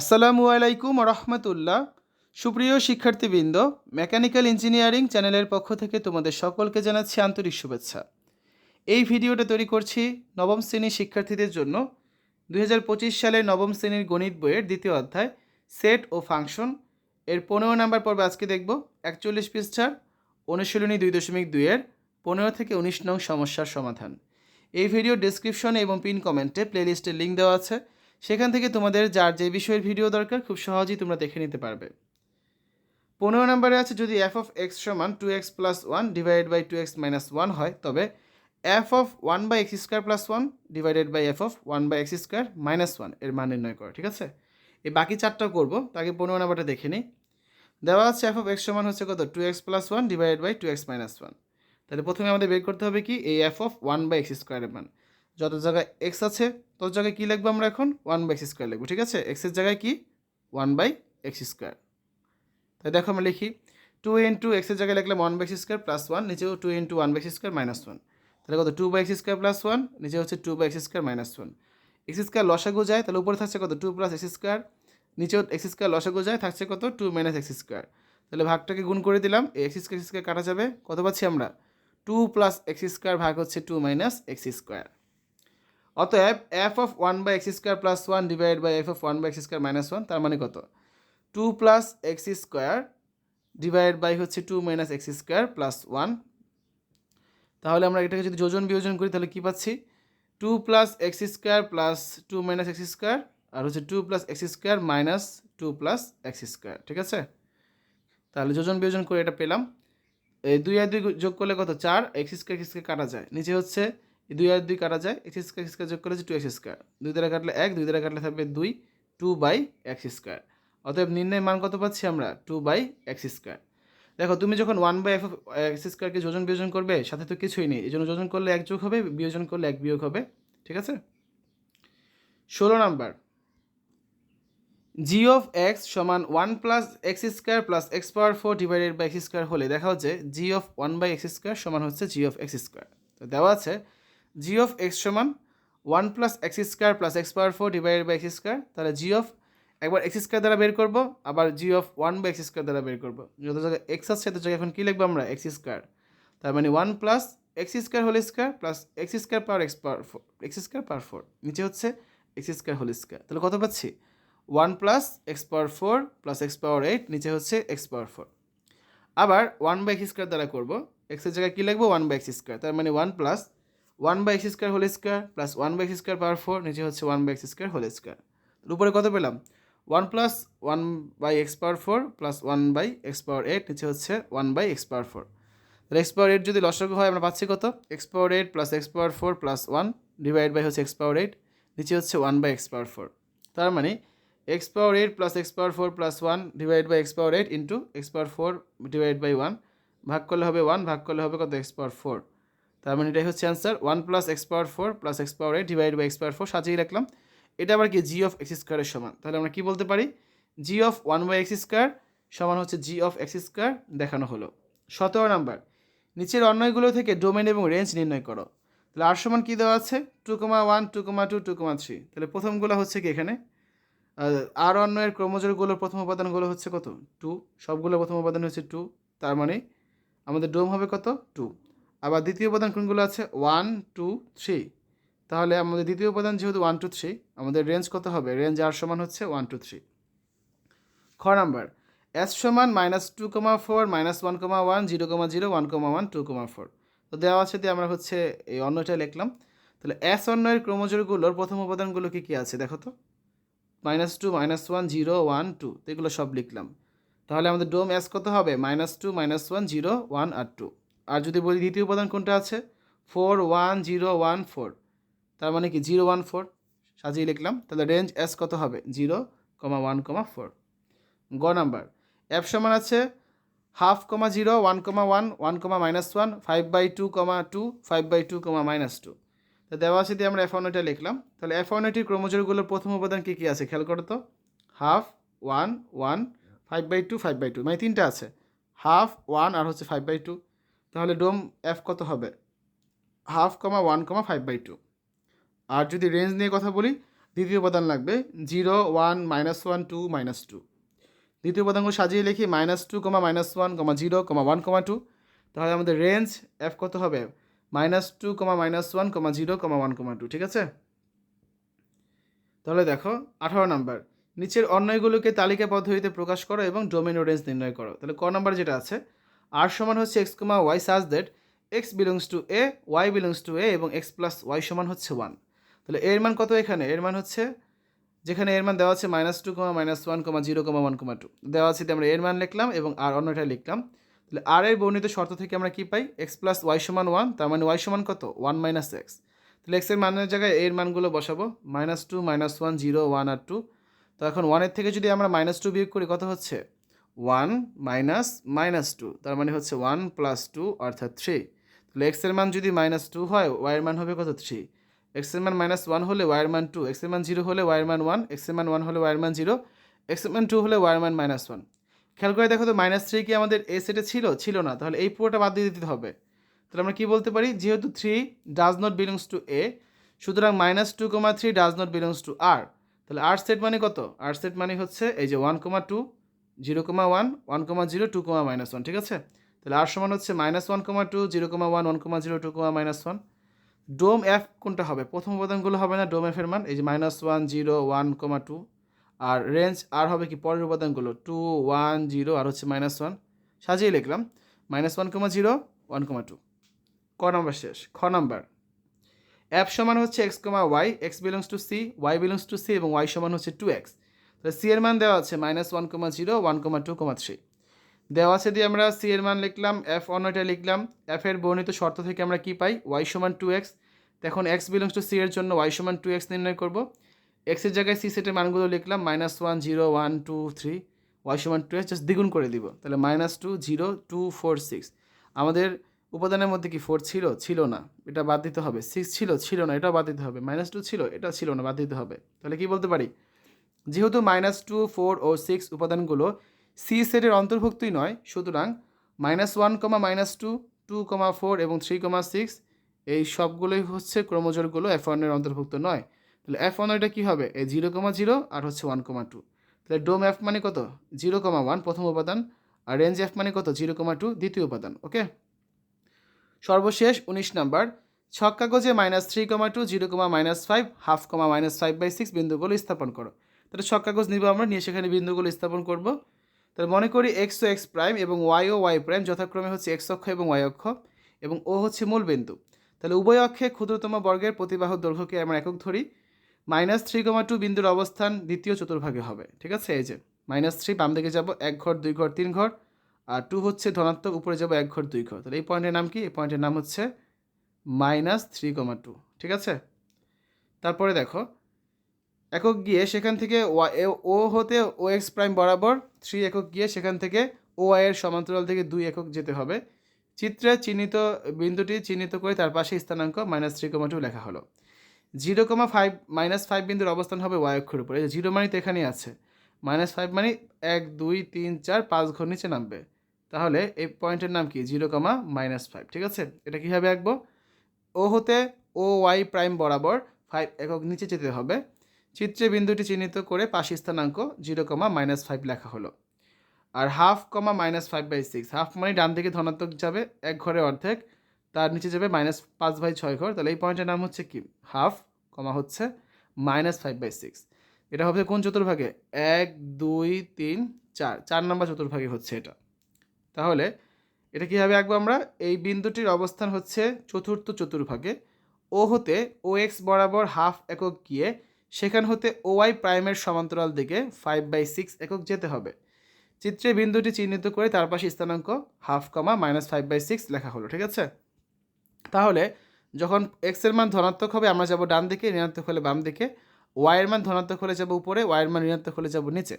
আসসালামু আলাইকুম রহমতুল্লাহ সুপ্রিয় শিক্ষার্থীবৃন্দ, মেকানিক্যাল ইঞ্জিনিয়ারিং চ্যানেলের পক্ষ থেকে তোমাদের সকলকে জানাচ্ছি আন্তরিক শুভেচ্ছা। এই ভিডিওটা তৈরি করছি নবম শ্রেণির শিক্ষার্থীদের জন্য। দুই হাজার পঁচিশ সালের নবম শ্রেণির গণিত বইয়ের দ্বিতীয় অধ্যায়, সেট ও ফাংশন। এর পনেরো নাম্বার পর্বে আজকে দেখব একচল্লিশ পৃষ্ঠার অনুশীলনী দুই দশমিক দুইয়ের পনেরো থেকে উনিশ নং সমস্যার সমাধান। এই ভিডিও ডেসক্রিপশনে এবং পিন কমেন্টে প্লেলিস্টের লিঙ্ক দেওয়া আছে। সেখান থেকে তোমাদের যার যে বিষয়ের ভিডিও দরকার, খুব সহজেই তোমরা দেখে নিতে পারবে। পনেরো নম্বরে আছে, যদি এফ অফ এক্স সমান two X plus one divided by two X minus one হয়, তবে F of one by X square plus one divided by F of one by X square minus ওয়ানের মান নির্ণয় করো, ঠিক আছে? এই বাকি চারটাও করব তাকে পনেরো নাম্বারটা দেখে নিই। দেওয়া আছে এফ অফ এক্স সমান হচ্ছে কত? Two X plus one divided by two X minus one তাহলে প্রথমে আমাদের বের করতে হবে কি? এই F of one by X স্কোয়ারের মান। যত জায়গায় এক্স আছে, তত জায়গায় কী লিখব আমরা এখন? ওয়ান বাই এক্স স্কোয়ার লিখব, ঠিক আছে? এক্সের জায়গায় কি? ওয়ান বাই এক্স স্কোয়ার তাই দেখো আমরা লিখি টু ইন্টু এক্সের জায়গায় লিখলাম one by X square plus one নিচেও two into one by X square minus one তাহলে কত? Two by X square plus one নিচে হচ্ছে two by X square minus one X square লসাগু যায়, তাহলে উপরে থাকছে কত? টু প্লাস এক্স স্কোয়ার নিচেও এক্স স্কোয়ার লসাগু যায়, থাকছে কত? টু মাইনাস এক্স স্কোয়ার তাহলে ভাগটাকে গুণ করে দিলাম এক্স স্কোয়ার এক্স স্কোয়ার কাটা যাবে, কত পাচ্ছি আমরা? টু প্লাস এক্স স্কোয়ার ভাগ হচ্ছে টু মাইনাস এক্স স্কোয়ার অতএব F of one by X square plus one divide by F of one by X square minus one তার মানে কত? Two plus X square divide by হচ্ছে two minus X square plus one তাহলে আমরা এটাকে যদি যোজন বিয়োজন করি, তাহলে কী পাচ্ছি? Two plus X square plus two minus X square আর হচ্ছে two plus X square minus two plus X square ঠিক আছে? তাহলে যোজন বিয়োজন করে এটা পেলাম। এই দুই আর দুই যোগ করলে কত? চার। এক্স স্কোয়ার এক্স স্কোয়ার কাটা যায়। নিচে হচ্ছে দুই আর দুই কাটা যায় এক্স স্কোয়ার স্কোয়ার যোগ করলে টু এক্স স্কোয়ার দুই দ্বারা কাটলে এক, দুই দ্বারা কাটলে থাকবে দুই টু বাই এক্স স্কোয়ার অতএব নির্ণয় মান কত পাচ্ছি আমরা? টু বাই এক্স স্কোয়ার দেখো, তুমি যখন ওয়ান বাই এফ এক্স স্কোয়ারকে যোজন বিয়োজন করবে, সাথে তো কিছুই নেই। এই জন্য যোজন করলে এক যোগ হবে, বিয়োজন করলে এক বিয়োগ হবে। ঠিক আছে? ষোলো নাম্বার। জি অফ এক্স সমান one plus X square plus X power four divided by X square হলে দেখা হচ্ছে G of one by X square সমান হচ্ছে জি অফ এক্স স্কোয়ার তো দেওয়া আছে জি অফ এক্স সমান one plus X square plus X power four divided by X square তাহলে জি অফ একবার এক্স স্কোয়ার দ্বারা বের করব, আবার G of one by X square দ্বারা বের করব। যত জায়গায় এক্স আছে তত জায়গায় এখন কী লিখব আমরা? এক্স স্কোয়ার তার মানে one plus X square whole square plus X square power X power four X square power four নিচে হচ্ছে এক্স স্কোয়ার হোল স্কোয়ার তাহলে কত পাচ্ছি? One plus X power four plus X power eight নিচে হচ্ছে X power four আবার one by x square দ্বারা করব। এক্সের জায়গায় কী লিখব? ওয়ান বাই এক্স স্কোয়ার তার মানে one plus one by X square whole square plus one by X square power four নিচে হচ্ছে one by X square whole square উপরে কত পেলাম one plus one by X power four plus one by X power eight নিচে হচ্ছে one by X power four তাহলে X power eight যদি লসগু হয় আমরা পাচ্ছি কত X power eight plus X power four plus one divide by হচ্ছে এক্স পাওয়ার এইট নিচে হচ্ছে one by X power four তার মানে X power eight plus X power four plus one divide by X power eight into X power four divide by one ভাগ করলে হবে one ভাগ করলে হবে কত এক্স পাওয়ার ফোর তার মানে এটাই হচ্ছে answer one plus X power four plus X power eight divide by X power four সাজিয়ে রাখলাম। এটা আবার কি? জি অফ এক্স স্কোয়ারের সমান। তাহলে আমরা কী বলতে পারি? G of one by X square সমান হচ্ছে জি অফ এক্স স্কোয়ার দেখানো হলো। সতেরো নাম্বার নিচের অন্যয়গুলো থেকে ডোমেন এবং রেঞ্জ নির্ণয় করো। তাহলে আর সমান কী দেওয়া আছে? Two comma one two comma two two comma three তাহলে প্রথমগুলো হচ্ছে কি এখানে? আর অন্যয়ের ক্রমজোরগুলোর প্রথম উপাদানগুলো হচ্ছে কত? টু সবগুলো প্রথম উপাদান হচ্ছে টু তার মানে আমাদের ডোম হবে কত? টু আবার দ্বিতীয় উপাদান কোনগুলো আছে? ওয়ান টু থ্রি তাহলে আমাদের দ্বিতীয় উপাদান যেহেতু ওয়ান টু থ্রি আমাদের রেঞ্জ কত হবে? রেঞ্জ আর সমান হচ্ছে ওয়ান টু থ্রি খ নাম্বার। এস সমান minus two comma four minus one comma one zero comma zero one comma one two comma four তো দেওয়া আছে দিয়ে আমরা হচ্ছে এই অন্যটা লিখলাম। তাহলে এস অন্যের ক্রমজোরগুলোর প্রথম উপাদানগুলো কী কী আছে? দেখো তো। Minus two minus one zero one two এগুলো সব লিখলাম। তাহলে আমাদের ডোম এস কত হবে? Minus two minus one zero one আর টু আর যদি বলি দ্বিতীয় উপাদান কোনটা আছে? Four one zero one four. তার মানে কি? Zero one four. সাজিয়ে লিখলাম। তাহলে রেঞ্জ এস কত হবে? Zero comma one comma four. গ নাম্বার। এফ সমান আছে half comma zero, one comma one one comma minus one, five by two comma two, five by two comma minus two. তো দেওয়া আছে দিয়ে আমরা এফ ওয়ান এটা লিখলাম। তাহলে এফ ওয়ান এটির ক্রমজোরগুলোর প্রথম উপাদান কী কী আছে? খেয়াল করো তো half one one, five by two, five by two. মানে তিনটা আছে। হাফ ওয়ান আর হচ্ছে ফাইভ বাই টু। তাহলে ডোম এফ কত হবে? Half comma one comma five by two. আর যদি রেঞ্জ নিয়ে কথা বলি, দ্বিতীয় উপাদান লাগবে zero, one, minus one, two, minus two. দ্বিতীয় উপাদানগুলো সাজিয়ে লিখি, minus two comma minus one comma zero comma one comma two. তাহলে আমাদের রেঞ্জ এফ কত হবে? Minus two comma minus one comma zero comma one comma two, ঠিক আছে? তাহলে দেখো, আঠারো নাম্বার। নিচের অন্যগুলোকে তালিকা পদ্ধতিতে প্রকাশ করো এবং ডোমেন রেঞ্জ নির্ণয় করো। তাহলে ক নাম্বার যেটা আছে? আর সমান হচ্ছে X comma Y such that X belongs to A Y belongs to A এবং এক্স প্লাস ওয়াই সমান হচ্ছে ওয়ান তাহলে এর মান কত এখানে? এর মান হচ্ছে, যেখানে এর মান দেওয়া আছে minus two comma minus one comma zero comma one comma two দেওয়া আছে আমরা এর মান লিখলাম এবং আর অন্যটা লিখলাম। তাহলে আর এর বর্ণিত শর্ত থেকে আমরা কী পাই? এক্স প্লাস ওয়াই সমান ওয়ান তার মানে ওয়াই সমান কত? ওয়ান মাইনাস এক্স তাহলে এক্সের মানের জায়গায় এর মানগুলো বসাবো। Minus two minus one zero one আর টু তো এখন ওয়ানের থেকে যদি আমরা মাইনাস টু বিয়োগ করি, কত হচ্ছে? ওয়ান মাইনাস মাইনাস টু তার মানে হচ্ছে ওয়ান প্লাস টু অর্থাৎ থ্রি তাহলে এক্সের মান যদি মাইনাস টু হয় ওয়াইয়ের মান হবে কত থ্রি এক্সের মান মাইনাস ওয়ান হলে ওয়াইয়ের মান টু এক্সের মান জিরো হলে ওয়াইয়ের মান ওয়ান এক্সের মান ওয়ান হলে ওয়াইয়ের মান জিরো এক্সের মান টু হলে ওয়াইয়ের মান মাইনাস ওয়ান খেয়াল করে দেখো তো মাইনাস থ্রি কি আমাদের এ সেটে ছিল ছিল না তাহলে এই পুরোটা বাদ দিয়ে দিতে হবে তাহলে আমরা কী বলতে পারি যেহেতু three does not belongs to A সুতরাং minus two comma three does not belongs to আর তাহলে আর সেট মানে কত আর সেট মানে হচ্ছে এই যে one comma two zero comma one one comma zero, two comma minus one, ঠিক আছে? তাহলে আর সমান হচ্ছে minus one comma two, zero comma one one comma zero, two comma minus one. Dom F কোনটা হবে? প্রথম উপাদানগুলো হবে না, ডোম এফের মান, এই যে minus one zero, one comma two. আর রেঞ্জ আর হবে কি? পরের উপাদানগুলো, টু ওয়ান জিরো, আর হচ্ছে মাইনাস ওয়ান। সাজিয়ে লিখলাম, minus one comma zero, one comma two. ক নাম্বার শেষ, খ নাম্বার। অ্যাপ সমান হচ্ছে x comma y, x belongs to C, y belongs to C, এবং ওয়াই সমান হচ্ছে টু এক্স। তাহলে সি এর মান দেওয়া আছে minus one comma zero one comma two comma three দেওয়া আছে দিয়ে আমরা সি এর মান লিখলাম এফ ওয়ান অন্যটা লিখলাম। এফ এর বর্ণিত শর্ত থেকে আমরা কি পাই? ওয়াই সমান টু এক্স এখন এক্স বিলংস টু সি এর জন্য ওয়াই সমান টু এক্স নির্ণয় করব। এক্সের জায়গায় সি সেটের মানগুলো লিখলাম minus one zero one two three y সমান টু এক্স জাস্ট দ্বিগুণ করে দিব। তাহলে minus two zero two four six আমাদের উপাদানের মধ্যে কি ফোর ছিল? ছিল না। এটা বাদ দিতে হবে। সিক্স ছিল ছিল না। এটাও বাদ দিতে হবে। মাইনাস টু ছিল, এটা ছিল না। বাদ দিতে হবে। তাহলে কি বলতে পারি? যেহেতু মাইনাস টু, ফোর ও সিক্স উপাদানগুলো সি সেটের অন্তর্ভুক্তই নয়, সুতরাং minus one comma minus two two comma four এবং থ্রি কমা সিক্স, এই সবগুলোই হচ্ছে ক্রমজোরগুলো এফ ওয়ানের অন্তর্ভুক্ত নয়। তাহলে এফ ওয়ান এটা কী হবে? এই জিরো কমা জিরো আর হচ্ছে ওয়ান কমা টু তাহলে ডোম এফ মানে কত? জিরো কমা ওয়ান প্রথম উপাদান, আর রেঞ্জ এফ মানে কত? জিরো কমা টু দ্বিতীয় উপাদান, ওকে? সর্বশেষ উনিশ নাম্বার, ছক কাগজে minus three comma two zero comma minus five half comma minus five by six বিন্দুগুলো স্থাপন করো। তাহলে ছক কাগজ নিব আমরা, নিয়ে সেখানে বিন্দুগুলো স্থাপন করব। তাহলে মনে করি এক্স ও এক্স প্রাইম এবং ওয়াই ও ওয়াই প্রাইম যথাক্রমে হচ্ছে এক্স অক্ষ এবং ওয়াই অক্ষ এবং ও হচ্ছে মূল বিন্দু। তাহলে উভয় অক্ষে ক্ষুদ্রতম বর্গের প্রতিবাহ দৈর্ঘ্যকে আমরা একক ধরি মাইনাস থ্রি কমা টু বিন্দুর অবস্থান দ্বিতীয় চতুর্ভাগে হবে, ঠিক আছে? এই যে মাইনাস থ্রি বাম দিকে যাব, এক ঘর, দুই ঘর, তিন ঘর, আর টু হচ্ছে ধনাত্মক, উপরে যাব এক ঘর, দুই ঘর। তাহলে এই পয়েন্টের নাম কি? এই পয়েন্টের নাম হচ্ছে মাইনাস থ্রি কমা টু ঠিক আছে? তারপরে দেখো একক গিয়ে সেখান থেকে ওয়াই ও হতে ও এক্স প্রাইম বরাবর, থ্রি একক গিয়ে সেখান থেকে ও এর সমান্তরাল থেকে দুই একক যেতে হবে। চিত্রে চিহ্নিত বিন্দুটি চিহ্নিত করে তার পাশে স্থানাঙ্ক মাইনাস থ্রি কমা টু লেখা হলো। Zero comma five minus five বিন্দুর অবস্থান হবে ওয়াই অক্ষের উপরে। জিরো মানি তো এখানেই আছে। মাইনাস ফাইভ মানে এক, দুই, তিন, চার, পাঁচ ঘর নিচে নামবে। তাহলে এই পয়েন্টের নাম কি? জিরো কমা মাইনাস ফাইভ ঠিক আছে? এটা কীভাবে আঁকবো? ও হতে ও ওয়াই প্রাইম বরাবর ফাইভ একক নিচে যেতে হবে। চিত্রে বিন্দুটি চিহ্নিত করে পাশে স্থানাঙ্ক জিরো কমা মাইনাস ফাইভ লেখা হলো। আর half comma minus five by six, half মানে ডান দিকে ধনাত্মক যাবে এক ঘরে অর্ধেক, তার নিচে যাবে মাইনাস পাঁচ বাই ছয় ঘর। তাহলে এই পয়েন্টের নাম হচ্ছে কি? হাফ কমা হচ্ছে মাইনাস ফাইভ বাই সিক্স। এটা হবে কোন চতুর্ভাগে? এক, দুই, তিন, চার। চার নম্বর চতুর্ভাগে হচ্ছে এটা। তাহলে এটা কীভাবে আঁকবো আমরা? এই বিন্দুটির অবস্থান হচ্ছে চতুর্থ চতুর্ভাগে। ও হতে ও এক্স বরাবর হাফ একক গিয়ে সেখান হতে ওয়াই প্রাইমের সমান্তরাল দিকে ফাইভ বাই সিক্স একক যেতে হবে। চিত্রে বিন্দুটি চিহ্নিত করে তার পাশে স্থানাঙ্ক half comma minus five by six লেখা হলো, ঠিক আছে? তাহলে যখন এক্সের মান ধনাত্মক হবে, আমরা যাব ডান দিকে, ঋণাত্মক হলে বাম দিকে ওয়াইয়ের মান ধনাত্মক হলে যাব উপরে ওয়াইয়ের মান ঋণাত্মক হলে যাব নিচে।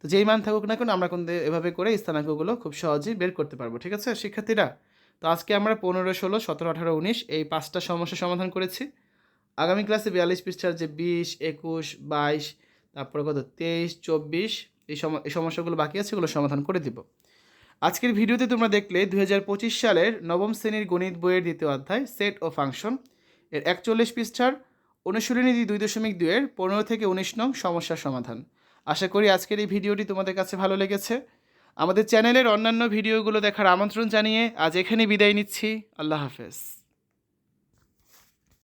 তো যেই মান থাকুক না কেন, আমরা কিন্তু এভাবে করে স্থানাঙ্কগুলো খুব সহজেই বের করতে পারব, ঠিক আছে, শিক্ষার্থীরা? তো আজকে আমরা পনেরো, ষোলো, সতেরো, আঠারো, উনিশ, এই পাঁচটা সমস্যা সমাধান করেছি। আগামী ক্লাসে বিয়াল্লিশ পৃষ্ঠার যে বিশ, একুশ, বাইশ, তারপরে কত? তেইশ, চব্বিশ, এই সম, এই সমস্যাগুলো বাকি আছে, এগুলো সমাধান করে দিব। আজকের ভিডিওতে তোমরা দেখলে দুই হাজার পঁচিশ সালের নবম শ্রেণির গণিত বইয়ের দ্বিতীয় অধ্যায়, সেট ও ফাংশন। এর একচল্লিশ পৃষ্ঠার অনুশীলনী দুই দশমিক দুইয়ের পনেরো থেকে উনিশ নং সমস্যার সমাধান। আশা করি আজকের এই ভিডিওটি তোমাদের কাছে ভালো লেগেছে। আমাদের চ্যানেলের অন্যান্য ভিডিওগুলো দেখার আমন্ত্রণ জানিয়ে আজ এখানে বিদায় নিচ্ছি। আল্লাহ হাফেজ।